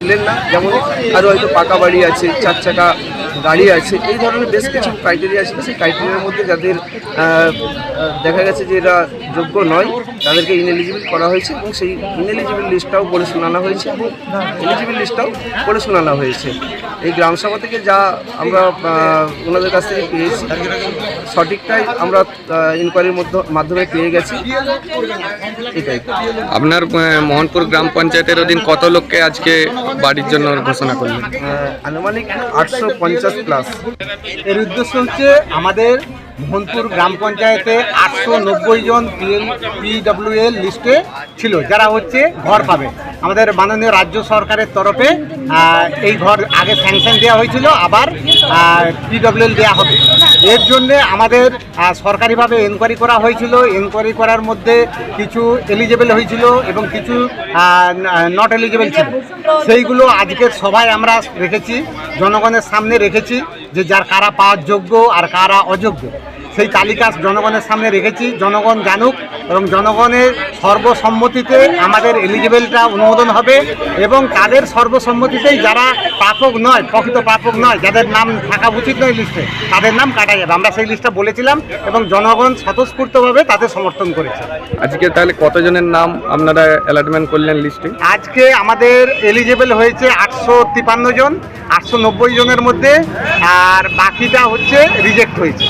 ছিলেন না। যেমন আরও হয়তো পাকা বাড়ি আছে চার চাকা গাড়ি আছে। এই ধরনের বেশ কিছু ক্রাইটেরিয়া ছিল। সেই ক্রাইটেরিয়ার মধ্যে যাদের দেখা গেছে যে এরা যোগ্য নয় তাদেরকে ইনএলিজিবল করা হয়েছে এবং সেই ইনএলিজিবল লিস্টটাও পড়ে শোনানো হয়েছে এবং এলিজিবল লিস্টটাও পড়ে শোনানো হয়েছে। এই গ্রামসভা থেকে যা আমরা ওনাদের কাছ থেকে পেয়েছি সঠিকটাই আমরা ইনকোয়ারির মধ্য মাধ্যমে পেয়ে গেছি। এটাই। আপনার মোহনপুর গ্রাম পঞ্চায়েতের অধীন কত লোককে আজকে বাড়ির জন্য ঘোষণা করলেন? আনুমানিক আটশো পঞ্চাশ প্লাস এর উদ্দেশ্য হচ্ছে আমাদের মোহনপুর গ্রাম পঞ্চায়েতে আটশো নব্বই জন পিএল পিডব্লিউএল লিস্টে ছিল, যারা হচ্ছে ঘর পাবে। আমাদের মাননীয় রাজ্য সরকারের তরফে এই ঘর আগে স্যাংশন দেওয়া হয়েছিল, আবার পিডব্লিউএল দেওয়া হবে। এর জন্যে আমাদের সরকারিভাবে এনকোয়ারি করা হয়েছিল। এনকোয়ারি করার মধ্যে কিছু এলিজেবল হয়েছিল এবং কিছু নট এলিজেবল ছিল। সেইগুলো আজকের সভায় আমরা রেখেছি, জনগণের সামনে রেখেছি যে যার কারা পাওয়ার যোগ্য আর কারা অযোগ্য। সেই তালিকা জনগণের সামনে রেখেছি। জনগণ জানুক এবং জনগণের সর্বসম্মতিতে আমাদের এলিজিবেলটা অনুমোদন হবে এবং তাদের সর্বসম্মতিতেই যারা প্রাপক নয় প্রকৃত প্রাপক নয় যাদের নাম থাকা উচিত নয় লিস্টে তাদের নাম কাটা যাবে। আমরা সেই লিস্টটা বলেছিলাম এবং জনগণ স্বতঃস্ফূর্তভাবে তাদের সমর্থন করেছে। আজকে তাহলে কতজনের নাম আপনারা অ্যালটমেন্ট করলেন লিস্টে আজকে আমাদের এলিজেবল হয়েছে আটশো তিপান্ন জন আটশো নব্বই জনের মধ্যে আর বাকিটা হচ্ছে রিজেক্ট হয়েছে।